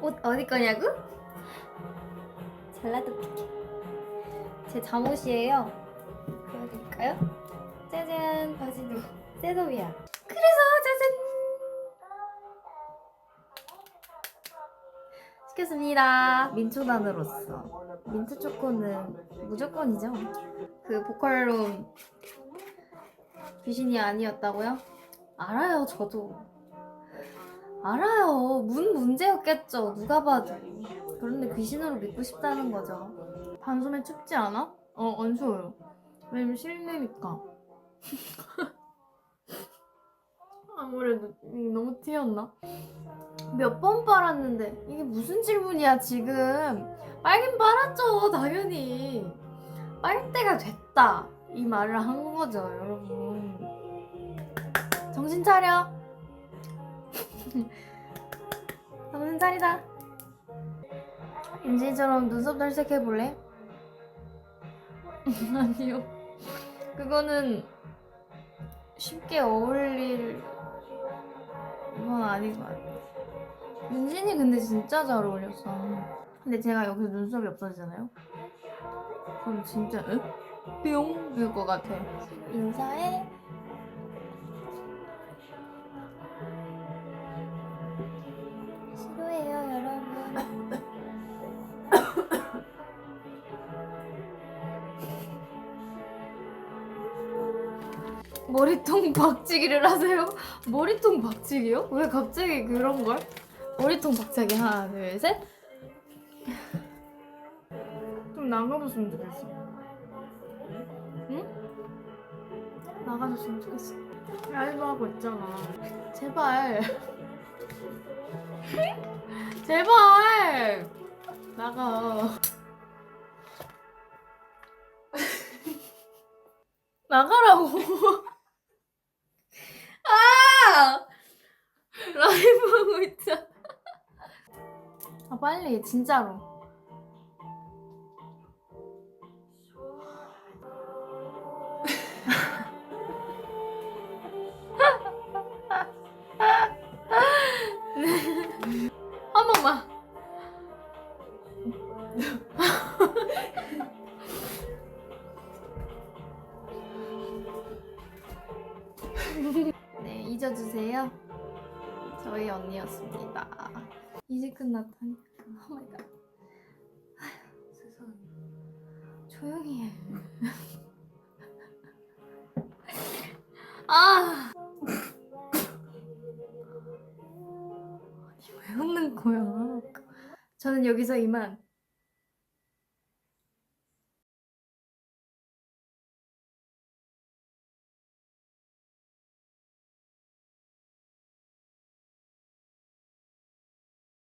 옷 어디 거냐고? 잘라도 피게. 제 잠옷이에요. 보여드릴까요? 짜잔 바지도 셋업이야. 그래서 짜잔 시켰습니다. 민초단으로서 민트 초코는 무조건이죠. 그 보컬룸 귀신이 아니었다고요? 알아요, 저도. 알아요. 문 문제였겠죠. 누가 봐도. 그런데 귀신으로 믿고 싶다는 거죠. 반소매 춥지 않아? 어, 안 추워요. 왜냐면 실내니까. 아무래도 음, 너무 튀었나? 몇 번 빨았는데 이게 무슨 질문이야 지금 빨긴 빨았죠 당연히 빨 때가 됐다 이 말을 한 거죠 여러분 정신 차려 정신 차리다 윤진이처럼 눈썹 탈색해 볼래? 아니요 그거는 쉽게 어울릴 건 아닌 것 같아요 윤진이 근데 진짜 잘 어울렸어. 근데 제가 여기서 눈썹이 없어지잖아요? 그럼 진짜 응? 뿅! 이럴 것 같아. 인사해. 머리통 박치기를 하세요? 머리통 박치기요? 왜 갑자기 그런 걸? 머리통 박치기 하나 둘 셋. 좀 나가줬으면 좋겠어. 응? 나가줬으면 좋겠어. 라이브 하고 있잖아. 제발. 제발. 나가. 나가라고. 아! 라이브 하고 있잖아. 아 빨리 진짜로. 한 번만. 네 잊어주세요. 저희 언니였습니다. 이제 끝났다니까. 오 마이 갓. 아휴, 세상에. 조용히 해. 아! 아니, 왜 웃는 거야? 저는 여기서 이만